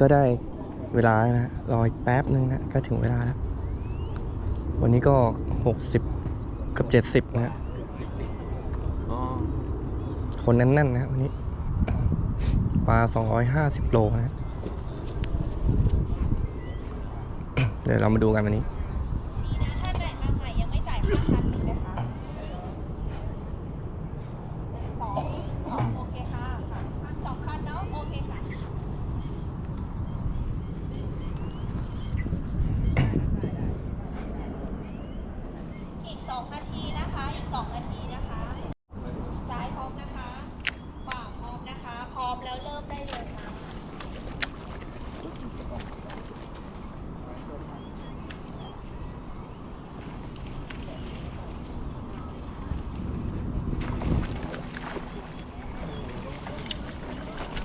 ก็ได้เวลาแล้วนะรออีกแป๊บนึงนะก็ถึงเวลาแล้ว วันนี้ก็หกสิบกือบเจ็ดสิบนะฮะคนแน่นๆนะวันนี้ ปลาสองร้อยห้าสิบโลนะฮะเดี๋ยวเรามาดูกันวันนี้ถ้าจ่ายมาใหม่ยังไม่จ่ายค่าคันถูกไหมคะสองสองโอเคค่ะค่ะสองคันเนาะโอเคค่ะ อีกสองนาทีนะคะ อีกสองนาทีนะคะ ซ้ายพร้อมนะคะ ขวาพร้อมนะคะ พร้อมแล้วเริ่มได้เลยค่ะ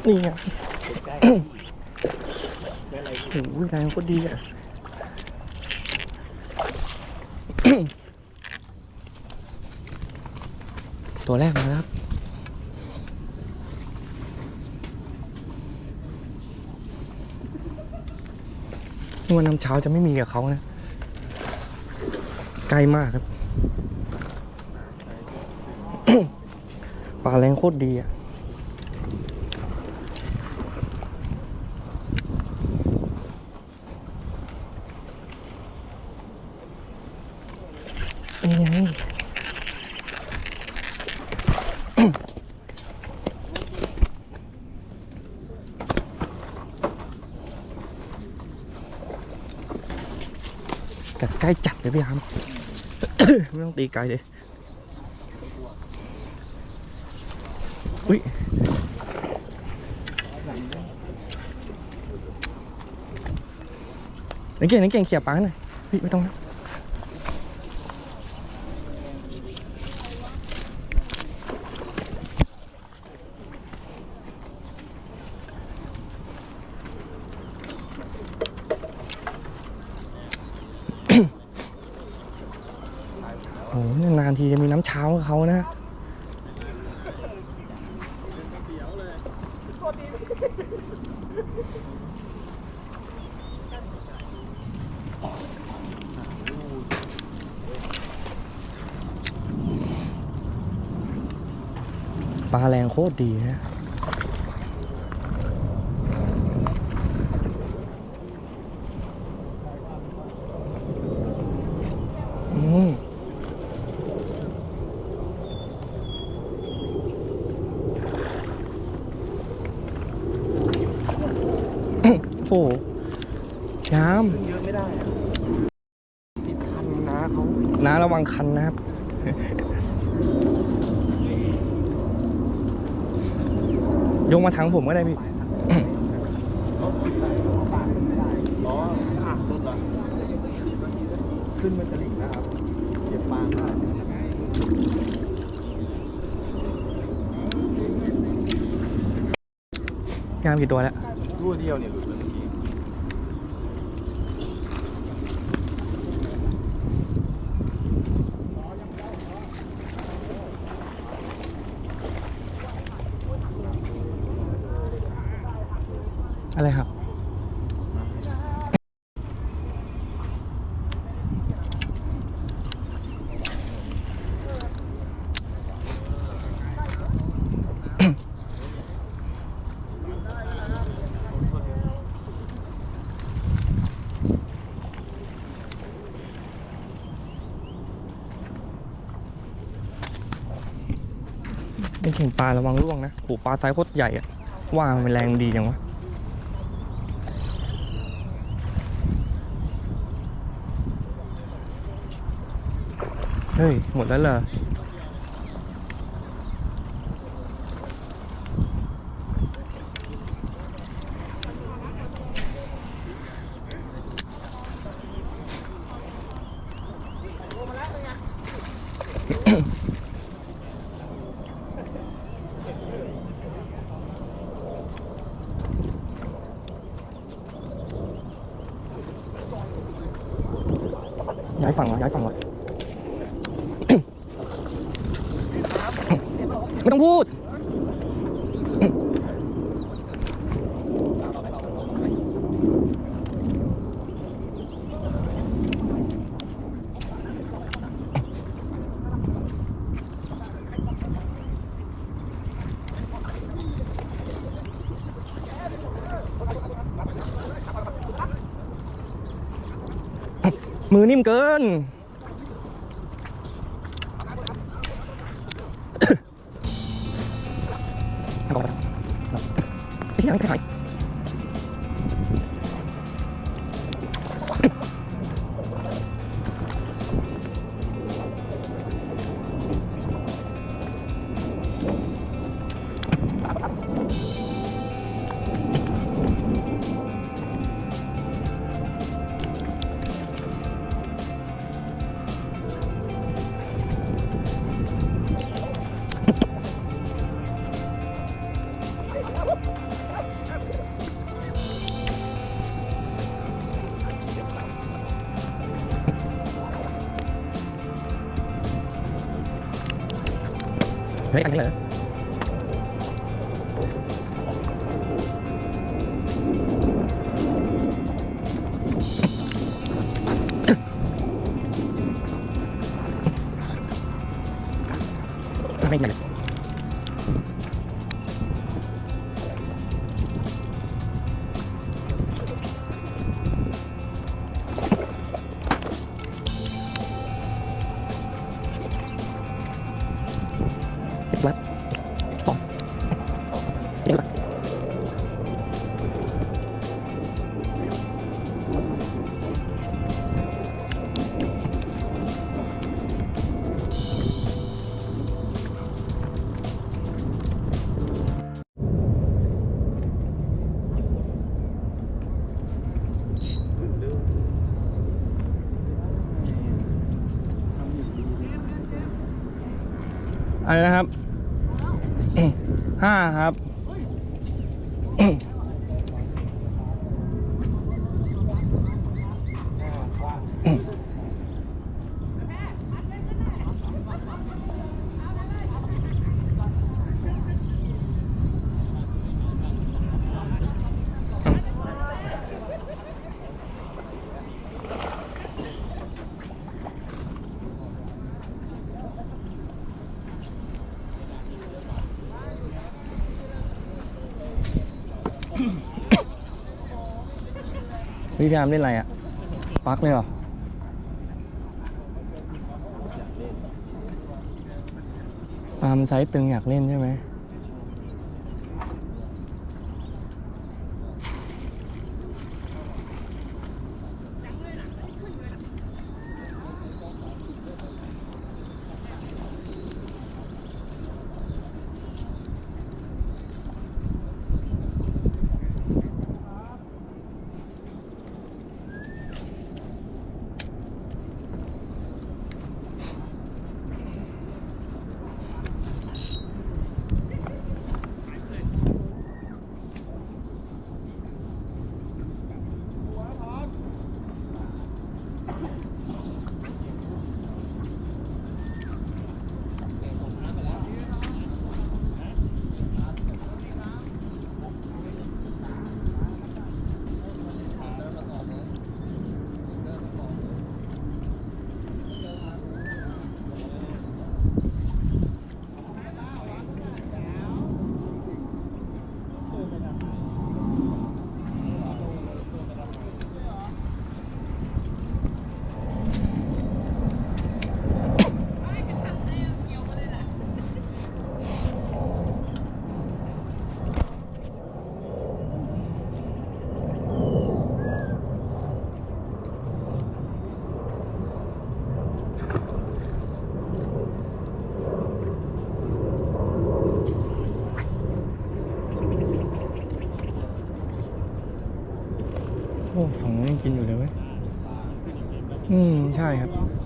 นี่ไงโอ้โหแรงโคตรดีอะตัวแรกมาแล้วครับ วันน้ำเช้าจะไม่มีกับเขานะ ไกลมากครับ ปลาแรงโคตรดีอะ นี่ไง แต่ใกล้จัดเลยพี่อามไม่ต้องตีไกลเลยอุ้ยนังเก่งนังเก่งเขี่ยปังหน่อยพี่ไม่ต้องนะ โอ้นานทีจะมีน้ำเช้ากับเขานะปลาแรงโคตรดีนะ อืม โอ้โห ยามขึ้นเยอะไม่ได้อะติดคันนะเขาน้าระวังคันนะครับยกมาทางผมก็ได้พี่เขาปิดใส่ปากไม่ได้ล้ออะต้นละขึ้นมันจะหลิงนะครับเหยียบปางได้งามกี่ตัวแล้วรั่วเดียวเนี่ยหลุดเลย เป็นเข่งปลาระวังร่วงนะโหปลาไซส์โคตรใหญ่อะว่ามันแรงดีจังวะเฮ้ย หมดแล้วเหรอ ย้ายฝั่งวะย้ายฝั่งวะไม่ต้องพูด มือนิ่มเกิน เอาไปไม่ใช่ไม่ใช่เฮ้ย อันนี้เอะไรนะครับห้าครับ พี่พยายามเล่นอะไรอะปักเลยเหรอปามไซส์ตึงอยากเล่นใช่ไหม โอ้ ฝั่งนู้นยังกินอยู่เลยเว้ย อืม ใช่ครับ อ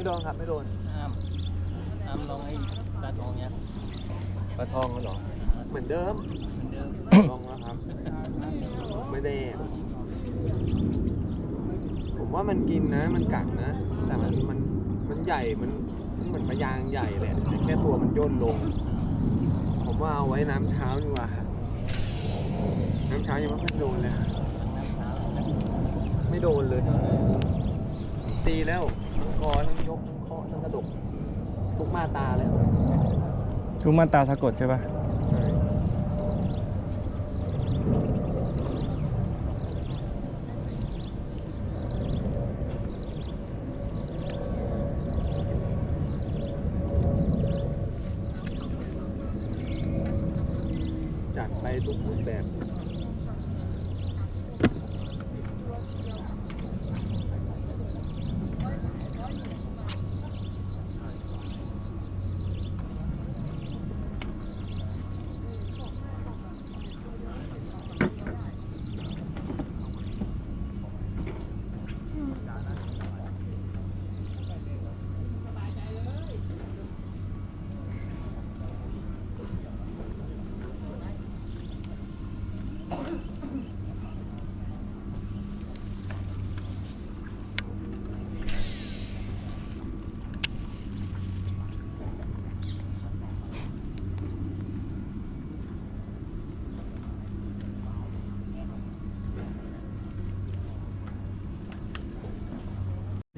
ไม่โดนครับไม่โดนอ้ามอ้ามลองไอ้ปลาทองเนี้ยปลาทองเหรอ เหมือนเดิมเหมือนเดิมลองแล้วครับ ไม่ได้ ผมว่ามันกินนะ มันกัดนะ แต่มันมันมันใหญ่ มันมันเหมือนปลายางใหญ่เลยแต่แค่ตัวมันย่นลง ผมว่าเอาไว้น้ำเช้าดีกว่า น้ำเช้ายังไม่ค่อยโดนเลยน้ำเช้าไม่โดนเลย ตีแล้วทั้งคอทั้งยกทั้งเคาะทั้งกระดกทุกมาตราแล้วทุกมาตราสะกดใช่ปะใช่จัดไปทุกรูปแบบ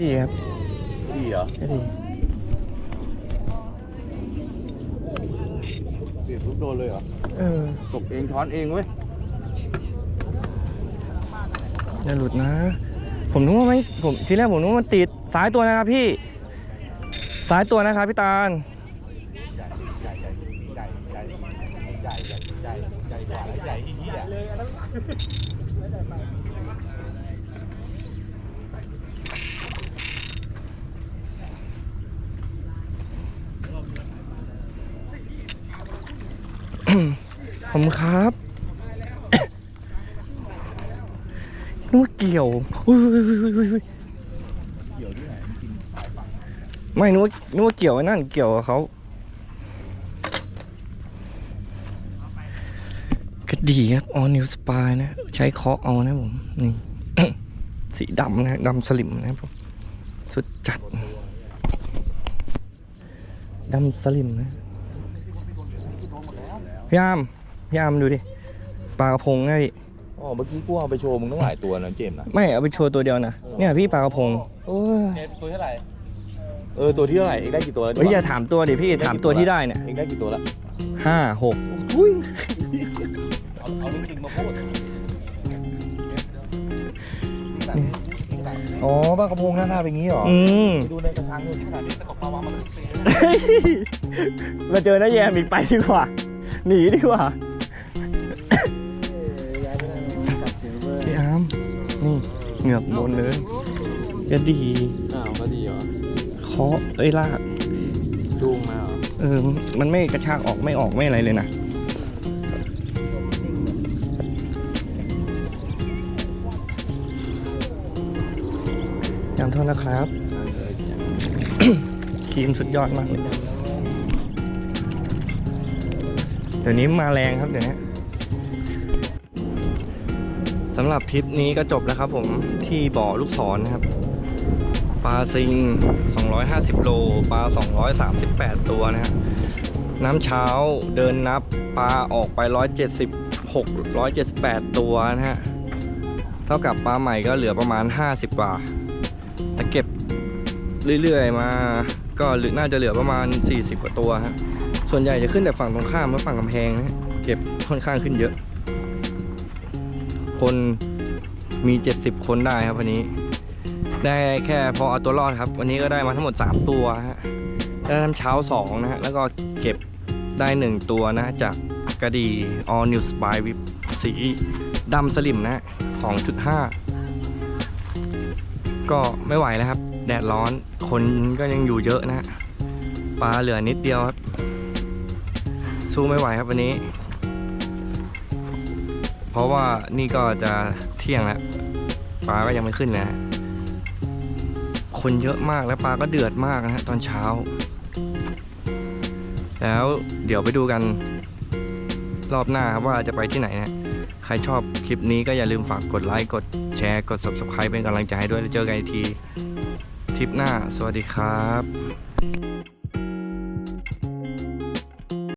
ดีครับดีเหรอก็ดีเปลี่ยนทุกโดนเลยเหรอเออตกเองช้อนเองเว้ยอย่าหลุดนะ ผมนึกว่าไม่ผมทีแรกผมนึกว่ามันติดซ้ายตัวนะครับพี่ซ้ายตัวนะครับพี่ตาลใหญ่ใหญ่ใหญ่ใหญ่ใหญ่ใหญ่ใหญ่ใหญ่ใหญ่กว่าใหญ่ที่เหี้ยเลยผมครับนึกว่าเกี่ยวอุ้ยอุ้ยอุ้ยอุ้ยอุ้ยเกี่ยวที่ไห นมันกินสายฝั่งไม่นึกว่านึกว่าเกี่ยวไอ้นั่นเกี่ยวกับเขาก็ดีครับออนิวสปายนะ ใช้เคาะเอานะผม นี่ สีดำนะดำสลิมนะผม สุดจัดดำสลิมนะ พี่ยามพี่ยามดูดิปลากระพงไงพี่อ๋อเมื่อกี้กูเอาไปโชว์มึงต้องหลายตัวนะเจมส์นะไม่เอาไปโชว์ตัวเดียวนะเนี่ยพี่ปลากระพงโอ้ยเน็ตตัวเท่าไหร่เออตัวที่เท่าไหร่เองได้กี่ตัวแล้วเฮ้ยอย่าถามตัวดิพี่ถามตัวที่ได้เนี่ยเองได้กี่ตัวแล้วห้าหกอุ้ยเอาเอาเรื่องจริงมาพูดอ๋อปลากระพงหน้าตาเป็นงี้เหรออืมไปดูในกระชังดูขนาดนี้ไปตกปลาวาฬมันเป็นปีเลยเฮ้ยมาเจอน้าแยมอีกไปดีกว่า หนีดีกว่าย้ายไปได้จับเฉยเว้ยพี่อามนี่เหงือกบนเลยจะดีอ้าวก็ดีเหรอเคาะเอ้ยลากจูงมาเหรอเออมันไม่กระชากออกไม่ออกไม่อะไรเลยนะยำโทษนะครับครีมสุดยอดมากเลย เดี๋ยวนี้มาแรงครับเดี๋ยวนี้สำหรับทริปนี้ก็จบแล้วครับผมที่บ่อลูกศรนนะครับปลาซิง 250 โล ปลา 238 ตัวนะฮะน้ำเช้าเดินนับปลาออกไป 176 178 ตัวนะฮะ เท่ากับปลาใหม่ก็เหลือประมาณ 50กว่าแต่เก็บเรื่อยๆมา ก็น่าจะเหลือประมาณ 40 กว่าตัวฮะ ส่วนใหญ่จะขึ้นแต่ฝั่งตรงข้ามและฝั่งกำแพงนะเก็บค่อนข้างขึ้นเยอะ คนมี 70 คนได้ครับวันนี้ ได้แค่พอเอาตัวรอดครับ วันนี้ก็ได้มาทั้งหมด 3 ตัวฮะได้น้ำเช้า 2 นะฮะ แล้วก็เก็บได้ 1 ตัวนะ จากกระดี All New Spy Whip สีดำสลิมนะ 2.5 ก็ไม่ไหวแล้วครับ แดดร้อนคนก็ยังอยู่เยอะนะฮะปลาเหลือนิดเดียวครับ สู้ไม่ไหวครับวันนี้ เพราะว่านี่ก็จะเที่ยงแล้วปลาก็ยังไม่ขึ้นเลยฮะคนเยอะมากและปลาก็เดือดมากนะฮะตอนเช้า แล้วเดี๋ยวไปดูกันรอบหน้าครับว่าจะไปที่ไหนนะใครชอบคลิปนี้ก็อย่าลืมฝากกดไลค์กดแชร์กด subscribe เป็นกำลังใจให้ด้วยแล้วเจอกันอีกทีทริปหน้า สวัสดีครับ